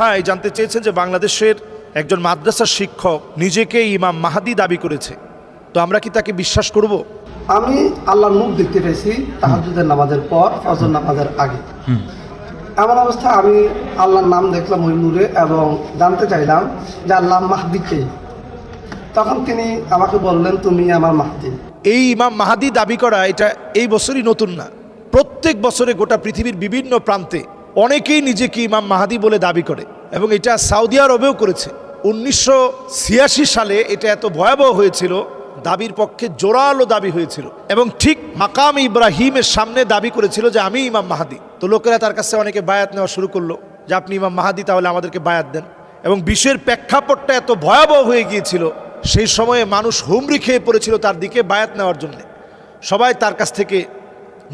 ভাই জানতে চেয়েছেন যে বাংলাদেশের একজন মাদ্রাসার শিক্ষক নিজেকে ইমাম মাহাদি দাবি করেছে। তো আমরা কি তাকে বিশ্বাস করব? আমি আল্লাহর মুখ দেখতে পেয়েছি তাহাজুদের নামাজের পর ফজর নামাজের আগে। এমন অবস্থা আমি আল্লাহর নাম দেখলাম ওই নূরে এবং জানতে চাইলাম যে আল্লাহ মাহদি কে? তখন তিনি আমাকে বললেন তুমি আমার মাহদি। এই ইমাম মাহাদি দাবি করা এটা এই বছরই নতুন না। প্রত্যেক বছরে গোটা পৃথিবীর বিভিন্ন প্রান্তে অনেকেই নিজেকে ইমাম মাহাদি বলে দাবি করে এবং এটা সৌদি আরবেও করেছে। উনিশশো ছিয়াশি সালে এটা এত ভয়াবহ হয়েছিল, দাবির পক্ষে জোরালো দাবি হয়েছিল এবং ঠিক মাকাম ইব্রাহিমের সামনে দাবি করেছিল যে আমি ইমাম মাহাদি। তো লোকেরা তার কাছে অনেকে বায়াত নেওয়া শুরু করল যে আপনি ইমাম মাহাদি, তাহলে আমাদেরকে বায়াত দেন। এবং বিশ্বের প্রেক্ষাপটটা এত ভয়াবহ হয়ে গিয়েছিল, সেই সময়ে মানুষ হুমড়ি খেয়ে পড়েছিল তার দিকে বায়াত নেওয়ার জন্য। সবাই তার কাছ থেকে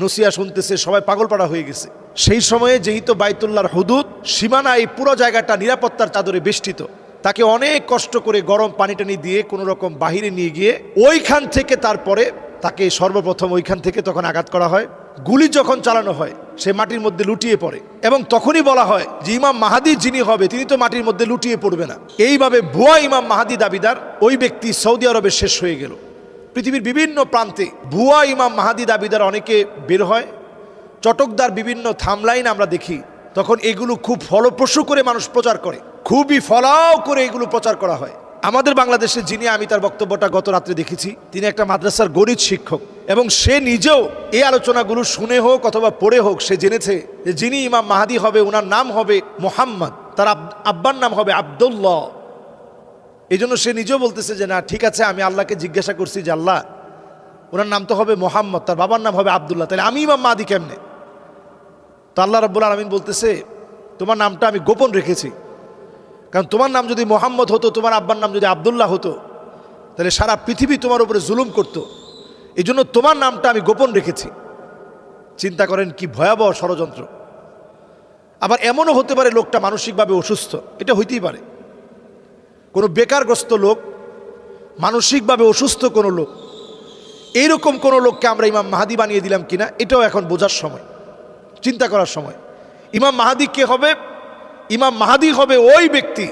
নসিয়া শুনতেছে, সবাই পাগলপাড়া হয়ে গেছে। সেই সময়ে যেহেতু বাইতুল্লার হুদুদ সীমানা এই পুরো জায়গাটা নিরাপত্তার চাদরে বেষ্টিত। তাকে অনেক কষ্ট করে গরম পানি টানি দিয়ে কোনো রকম বাহিরে নিয়ে গিয়ে ওইখান থেকে তারপরে তাকে সর্বপ্রথম ওইখান থেকে তখন আঘাত করা হয়। গুলি যখন চালানো হয়, সে মাটির মধ্যে লুটিয়ে পড়ে। এবং তখনই বলা হয় যে ইমাম মাহাদি যিনি হবে, তিনি তো মাটির মধ্যে লুটিয়ে পড়বে না। এইভাবে ভুয়া ইমাম মাহাদি দাবিদার ওই ব্যক্তি সৌদি আরবে শেষ হয়ে গেল। পৃথিবীর বিভিন্ন প্রান্তে ভুয়া ইমাম মাহাদি দাবিদার অনেকে বের হয়। চটকদার বিভিন্ন থামলাইন আমরা দেখি, তখন এগুলো খুব ফলপ্রসূ করে মানুষ প্রচার করে। খুবই ফলাও করে এগুলো প্রচার করা হয়। আমাদের বাংলাদেশে যিনি, আমি তার বক্তব্যটা গত রাত্রে দেখেছি, তিনি একটা মাদ্রাসার গণিত শিক্ষক। এবং সে নিজেও এই আলোচনাগুলো শুনে হোক অথবা পড়ে হোক, সে জেনেছে যে যিনি ইমাম মাহাদি হবে ওনার নাম হবে মোহাম্মদ, তার আব্বার নাম হবে আবদুল্লাহ। এই জন্য সে নিজেও বলতেছে যে, না, ঠিক আছে, আমি আল্লাহকে জিজ্ঞাসা করছি যে, আল্লাহ ওনার নাম তো হবে মোহাম্মদ, তার বাবার নাম হবে আবদুল্লাহ, তাহলে আমি ইমাম মাহাদি কেমনে? তো আল্লাহ রব্বুল আলমিন বলতেছে, তোমার নামটা আমি গোপন রেখেছি। কারণ তোমার নাম যদি মোহাম্মদ হতো, তোমার আব্বার নাম যদি আবদুল্লাহ হতো, তাহলে সারা পৃথিবী তোমার উপরে জুলুম করত। এই জন্য তোমার নামটা আমি গোপন রেখেছি। চিন্তা করেন কি ভয়াবহ ষড়যন্ত্র। আবার এমনও হতে পারে লোকটা মানসিকভাবে অসুস্থ, এটা হইতেই পারে। কোনো বেকারগ্রস্ত লোক, মানসিকভাবে অসুস্থ কোনো লোক, এইরকম কোনো লোককে আমরা ইমাম মাহাদি বানিয়ে দিলাম কিনা, এটাও এখন বোঝার সময়। চিন্তা করার সময়। ইমাম মাহাদি কে হবে? ইমাম মাহাদি হবে ওই ব্যক্তি।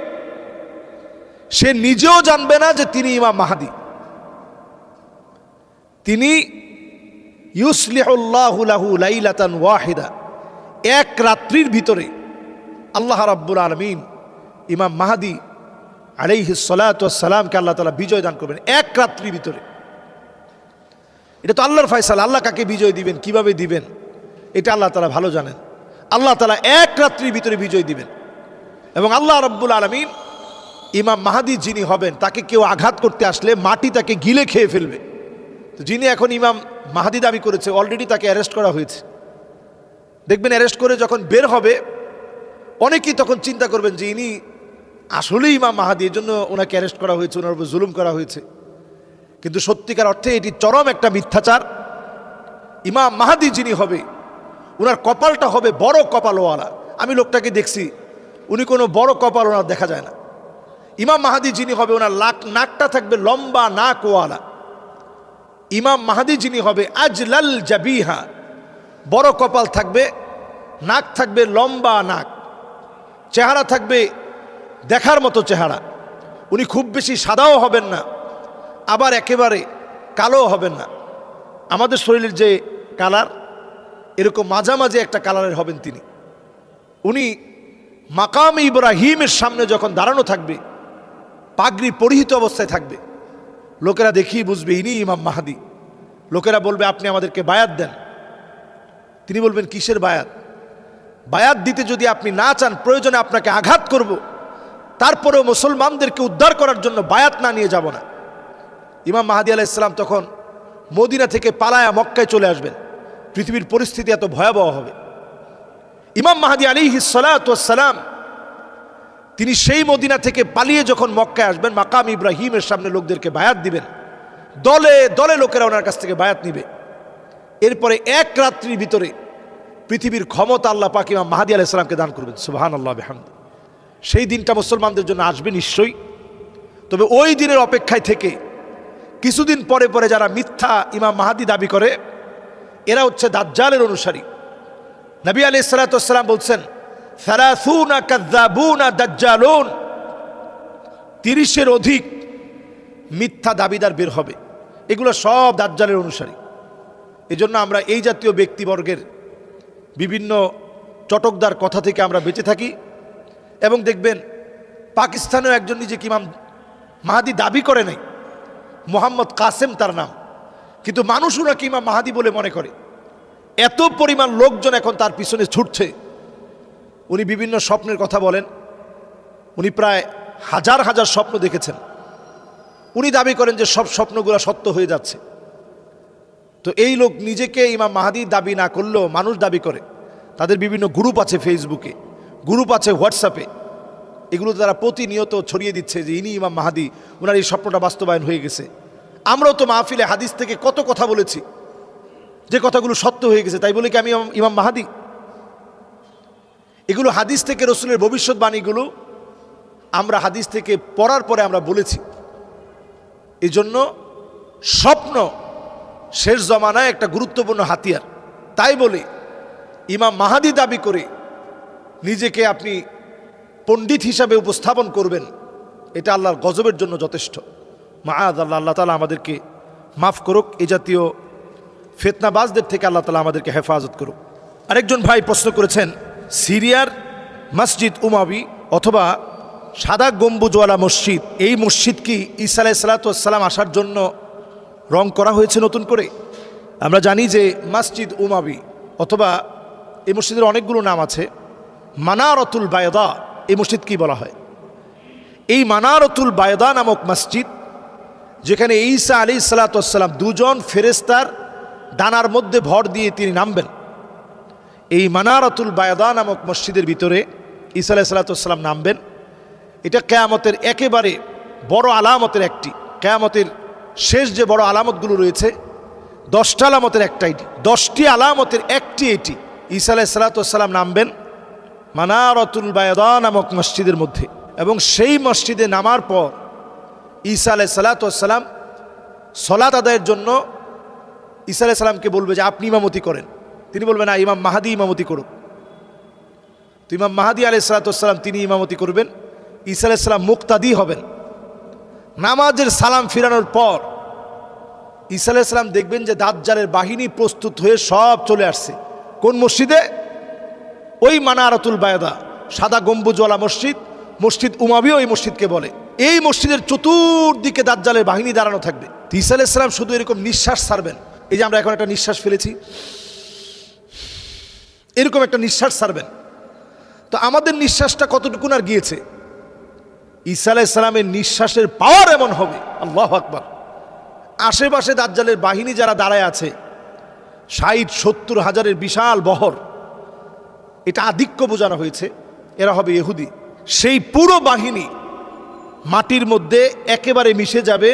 সে নিজেও জানবে না যে তিনি ইমাম মাহাদি। তিনি লাইলাতান ওয়াহিদা। এক রাত্রির ভিতরে আল্লাহ রাব্বুল আলমিন ইমাম মাহাদি আলাইহি সালাতামকে আল্লাহ তালা বিজয় দান করবেন এক রাত্রির ভিতরে। এটা তো আল্লাহর ফয়সালা, আল্লাহ কাকে বিজয় দিবেন, কীভাবে দিবেন? এটা আল্লাহ তালা ভালো জানেন। আল্লাহ তালা এক রাত্রির ভিতরে বিজয় দিবেন। এবং আল্লাহ রব্বুল আলমিন ইমাম মাহাদি যিনি হবেন, তাকে কেউ আঘাত করতে আসলে মাটি তাকে গিলে খেয়ে ফেলবে। তো যিনি এখন ইমাম মাহাদি দাবি করেছে অলরেডি তাকে অ্যারেস্ট করা হয়েছে। দেখবেন অ্যারেস্ট করে যখন বের হবে, অনেকেই তখন চিন্তা করবেন যে ইনি আসলেই ইমাম মাহাদি এর জন্য ওনাকে অ্যারেস্ট করা হয়েছে, ওনার উপর জুলুম করা হয়েছে। কিন্তু সত্যিকার অর্থে এটি চরম একটা মিথ্যাচার। ইমাম মাহাদি যিনি হবে ওনার কপালটা হবে বড় কপালওয়ালা। আমি লোকটাকে দেখছি, উনি কোনো বড় কপাল ওনার দেখা যায় না। ইমাম মাহাদি যিনি হবে ওনার লাক, নাকটা থাকবে লম্বা নাকওয়ালা। ইমাম মাহাদি যিনি হবে, আজলাল জাবিহা। বড় কপাল থাকবে, নাক থাকবে লম্বা নাক। চেহারা থাকবে দেখার মতো চেহারা। উনি খুব বেশি সাদাও হবেন না, আবার একেবারে কালো হবেন না। আমাদের শরীরের যে কালার এরকম মাঝামাঝি একটা কালারের হবেন তিনি। উনি মাকাম ইব্রাহিমের সামনে যখন দাঁড়ানো থাকবে, পাগড়ি পরিহিত অবস্থায় থাকবে, লোকেরা দেখেই বুঝবে ইনি ইমাম মাহাদি। লোকেরা বলবে, আপনি আমাদেরকে বায়াত দেন। তিনি বলবেন, কিসের বায়াত? বায়াত দিতে যদি আপনি না চান, প্রয়োজনে আপনাকে আঘাত করব। তারপরেও মুসলমানদেরকে উদ্ধার করার জন্য বায়াত না নিয়ে যাব না। ইমাম মাহাদি আলাহ তখন মদিনা থেকে পালায়া মক্কায় চলে আসবেন। পৃথিবীর পরিস্থিতি এত ভয়াবহ হবে। ইমাম মাহাদি আলী সালাম তিনি সেই মদিনা থেকে পালিয়ে যখন মক্কায় আসবেন, মাকাম ইব্রাহিমের সামনে লোকদেরকে বায়াত দিবেন। দলে দলে লোকেরা ওনার কাছ থেকে বায়াত নিবে। এরপরে এক রাত্রির ভিতরে পৃথিবীর ক্ষমতা আল্লাহ পাক ইমাম মাহাদি আলাহ ইসলামকে দান করবেন। সুবাহান আল্লাহ বেহামদ। সেই দিনটা মুসলমানদের জন্য আসবে নিশ্চয়ই। তবে ওই দিনের অপেক্ষায় থেকে কিছুদিন পরে পরে যারা মিথ্যা ইমাম মাহাদি দাবি করে এরা হচ্ছে দাজ্জালের অনুসারী। নবী আলি সালাতাম বলছেন তিরিশের অধিক মিথ্যা দাবিদার বের হবে। এগুলো সব দাজ্জালের অনুসারী। এজন্য আমরা এই জাতীয় ব্যক্তিবর্গের বিভিন্ন চটকদার কথা থেকে আমরা বেঁচে থাকি এবং দেখবেন পাকিস্তানেও একজন নিজেকে ইমাম মাহাদি দাবি করে নাই, মোহাম্মদ কাসেম তার নাম। কিন্তু মানুষ ওনাকে ইমাম মাহাদি বলে মনে করে? এত পরিমাণ লোকজন এখন তার পিছনে ছুটছে। উনি বিভিন্ন স্বপ্নের কথা বলেন। উনি প্রায় হাজার হাজার স্বপ্ন দেখেছেন। উনি দাবি করেন যে সব স্বপ্নগুলো সত্য হয়ে যাচ্ছে। তো এই লোক নিজেকে ইমাম মাহাদি দাবি না করলেও মানুষ দাবি করে। তাদের বিভিন্ন গ্রুপ আছে ফেসবুকে গ্রুপ আছে হোয়াটসঅ্যাপে এগুলো তারা প্রতিনিয়ত ছড়িয়ে দিচ্ছে যে ইনি ইমাম মাহাদি ওনার এই স্বপ্নটা বাস্তবায়ন হয়ে গেছে। আমরাও তো মাহফিলে হাদিস থেকে কত কথা বলেছি। যে কথাগুলো সত্য হয়ে গেছে, তাই বলে কি আমি ইমাম- মাহাদি? এগুলো হাদিস থেকে রসুলের ভবিষ্যৎবাণীগুলো আমরা হাদিস থেকে পড়ার পরে আমরা বলেছি। এই জন্য স্বপ্ন শেষ জমানায় একটা গুরুত্বপূর্ণ হাতিয়ার। তাই বলে ইমাম মাহাদি দাবি করে নিজেকে আপনি পণ্ডিত হিসাবে উপস্থাপন করবেন, এটা আল্লাহর গজবের জন্য যথেষ্ট। মাআদ আল্লাহ আল্লাহ তালা আমাদেরকে মাফ করুক, এ জাতীয় ফেতনাবাজদের থেকে আল্লাহ তালা আমাদেরকে হেফাজত করুক। আরেকজন ভাই প্রশ্ন করেছেন, সিরিয়ার মসজিদ উমাবি অথবা সাদা গম্বুজওয়ালা মসজিদ, এই মসজিদ কি ঈসা আলাহ সালাতাম আসার জন্য রং করা হয়েছে নতুন করে? আমরা জানি যে মসজিদ উমাবি অথবা এই মসজিদের অনেকগুলো নাম আছে, মানারতুল বায়দা এই মসজিদ কি বলা হয়? এই মানারতুল বায়দা নামক মসজিদ যেখানে ঈসা আলী সালাতাম দুজন ফেরেস্তার ডানার মধ্যে ভর দিয়ে তিনি নামবেন। এই মানারতুল বায়দা নামক মসজিদের ভিতরে ঈসা আলাহ সাল্লাতাম নামবেন। এটা কেয়ামতের একেবারে বড় আলামতের একটি, কেয়ামতের শেষ যে বড় আলামতগুলো রয়েছে, দশটা আলামতের একটা এটি, দশটি আলামতের একটি এটি ঈসা আলাহ সাল্লাতাম নামবেন মানারতুল বায়দা নামক মসজিদের মধ্যে। এবং সেই মসজিদে নামার পর ঈসা আলাহ সাল্লাতাম সলাত আদায়ের জন্য ঈসা আলাহ সাল্লামকে বলবে যে আপনি ইমামতি করেন। তিনি বলবেন, না, ইমাম মাহাদি ইমামতি করুক। তো ইমাম মাহাদি আলাহ সাল্লাতাম তিনি ইমামতি করবেন। ঈসা আলাহ সাল্লাম মুক্তাদি হবেন। নামাজের সালাম ফিরানোর পর ঈসা আলাহ সাল্লাম দেখবেন যে দাজ্জালের বাহিনী প্রস্তুত হয়ে সব চলে আসছে। কোন মসজিদে? ওই মানারাতুল বায়দা, সাদা গম্বুজওয়ালা মসজিদ মসজিদ উমাবিও এই মসজিদকে বলে। এই মসজিদের চতুর্দিকে দাজ্জালের বাহিনী দাঁড়ানো থাকবে। তো ঈসা আলাহ শুধু এরকম নিঃশ্বাস ছাড়বেন। এই যে আমরা এখন একটা নিঃশ্বাস ফেলেছি। এরকম একটা নিঃশ্বাস ছাড়বেন। তো আমাদের নিঃশ্বাসটা কতটুকুন আর গিয়েছে? ঈসা আলাহ ইসলামের নিঃশ্বাসের পাওয়ার এমন হবে। আল্লাহ আকবার। আশেপাশে দাজ্জালের বাহিনী যারা দাঁড়ায় আছে, ষাট, সত্তর হাজারের বিশাল বহর, এটা আধিক্য বোঝানো হয়েছে। এরা হবে এহুদি সেই পুরো বাহিনী মাটির মধ্যে একেবারে মিশে যাবে,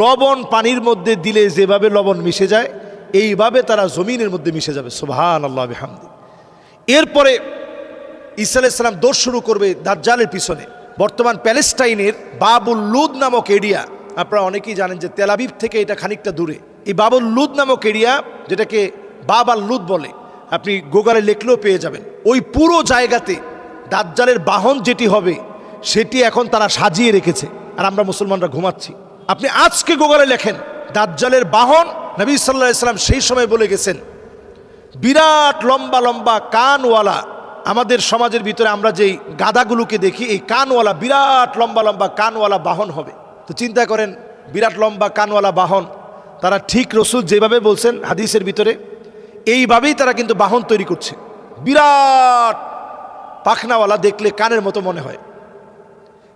লবণ পানির মধ্যে দিলে যেভাবে লবণ মিশে যায়, এইভাবে তারা জমিনের মধ্যে মিশে যাবে। সোভান আল্লাহ হামদি এরপরে ঈসা আলাইসাল্লাম দৌড় শুরু করবে দাজ্জালের পিছনে। বর্তমান প্যালেস্টাইনের বাবুল লুদ নামক এরিয়া, আপনারা অনেকেই জানেন যে তেলাবিব থেকে এটা খানিকটা দূরে। এই বাবুল লুদ নামক এরিয়া, যেটাকে বাবাল লুদ বলে, আপনি গোগারে লেখলেও পেয়ে যাবেন। ওই পুরো জায়গাতে দাজ্জালের বাহন যেটি হবে সেটি এখন তারা সাজিয়ে রেখেছে। আর আমরা মুসলমানরা ঘুমাচ্ছি। আপনি আজকে গোগালে লেখেন, দাজ্জালের বাহন নবী সাল্লাহ ইসলাম সেই সময় বলে গেছেন, বিরাট লম্বা লম্বা কানওয়ালা, আমাদের সমাজের ভিতরে আমরা যেই গাদাগুলোকে দেখি, এই কানওয়ালা, বিরাট লম্বা লম্বা কানওয়ালা বাহন হবে। তো চিন্তা করেন, বিরাট লম্বা কানওয়ালা বাহন, তারা ঠিক রসুল যেভাবে বলছেন হাদিসের ভিতরে, এইভাবেই তারা কিন্তু বাহন তৈরি করছে। বিরাট পাখনাওয়ালা দেখলে কানের মতো মনে হয়।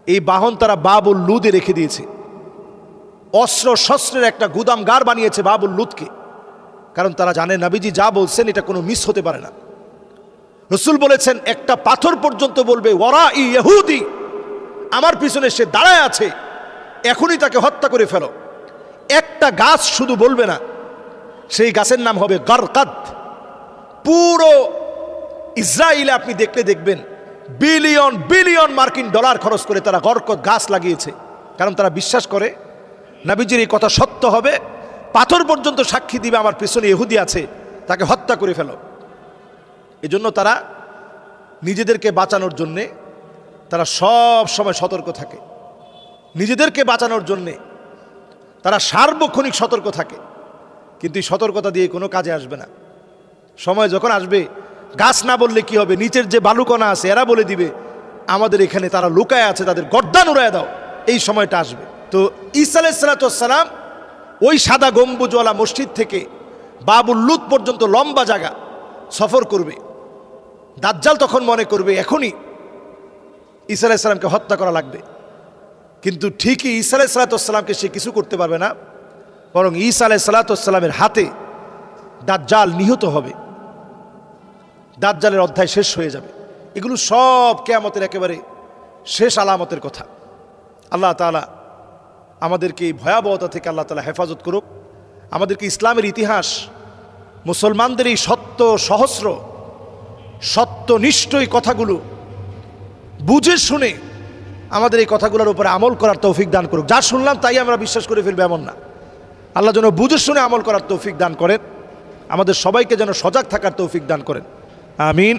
এই বাহন তারা বাবুল লুদে রেখে দিয়েছে। অস্ত্র শস্ত্রের একটা গুদাম গার বানিয়েছে বাবুল লুদকে। কারণ তারা জানে নাবিজি যা বলছেন, এটা কোনো মিস হতে পারে না। রসুল বলেছেন, একটা পাথর পর্যন্ত বলবে ওরা ইহুদি। আমার পিছনে সে দাঁড়ায় আছে, এখনই তাকে হত্যা করে ফেলো। একটা গাছ শুধু বলবে না, সেই গাছের নাম হবে গরকাদ। পুরো ইসরায়েলে আপনি দেখলে দেখবেন বিলিয়ন বিলিয়ন মার্কিন ডলার খরচ করে তারা গরকত গাছ লাগিয়েছে। কারণ তারা বিশ্বাস করে, নাবিজির এই কথা সত্য হবে, পাথর পর্যন্ত সাক্ষী দিবে আমার পেছনে এহুদি আছে, তাকে হত্যা করে ফেলো। এজন্য তারা নিজেদেরকে বাঁচানোর জন্যে, তারা সব সময় সতর্ক থাকে। নিজেদেরকে বাঁচানোর জন্যে তারা সার্বক্ষণিক সতর্ক থাকে, কিন্তু এই সতর্কতা দিয়ে কোনো কাজে আসবে না। সময় যখন আসবে গাছ না বললে কি হবে? নিচের যে বালুকণা আছে, এরা বলে দিবে, আমাদের এখানে তারা লুকায় আছে, তাদের গর্দান উড়ায় দাও। এই সময়টা আসবে। তো ঈসা আলাইসালাতাম ওই সাদা গম্বুজওয়ালা মসজিদ থেকে বাবুল্লুত পর্যন্ত লম্বা জায়গা সফর করবে। দাজ্জাল তখন মনে করবে, এখনই ঈসা আলাইসালামকে হত্যা করা লাগবে। কিন্তু ঠিকই ঈসা আলাইসালাতামকে সে কিছু করতে পারবে না, বরং ঈসা আলাইসালাতামের হাতে দাজ্জাল নিহত হবে। দাজ্জালের অধ্যায় শেষ হয়ে যাবে। এগুলো সব কেয়ামতের একেবারে শেষ আলামতের কথা। আল্লাহ তালা আমাদেরকে এই ভয়াবহতা থেকে আল্লাহ তালা হেফাজত করুক। আমাদেরকে ইসলামের ইতিহাস, মুসলমানদের এই সত্য সহস্র সত্যনিষ্ঠ এই কথাগুলো বুঝে শুনে আমাদের এই কথাগুলোর উপরে আমল করার তৌফিক দান করুক। যা শুনলাম তাই আমরা বিশ্বাস করে ফেলব এমন না। আল্লাহ যেন বুঝে শুনে আমল করার তৌফিক দান করেন। আমাদের সবাইকে যেন সজাগ থাকার তৌফিক দান করেন। আমিন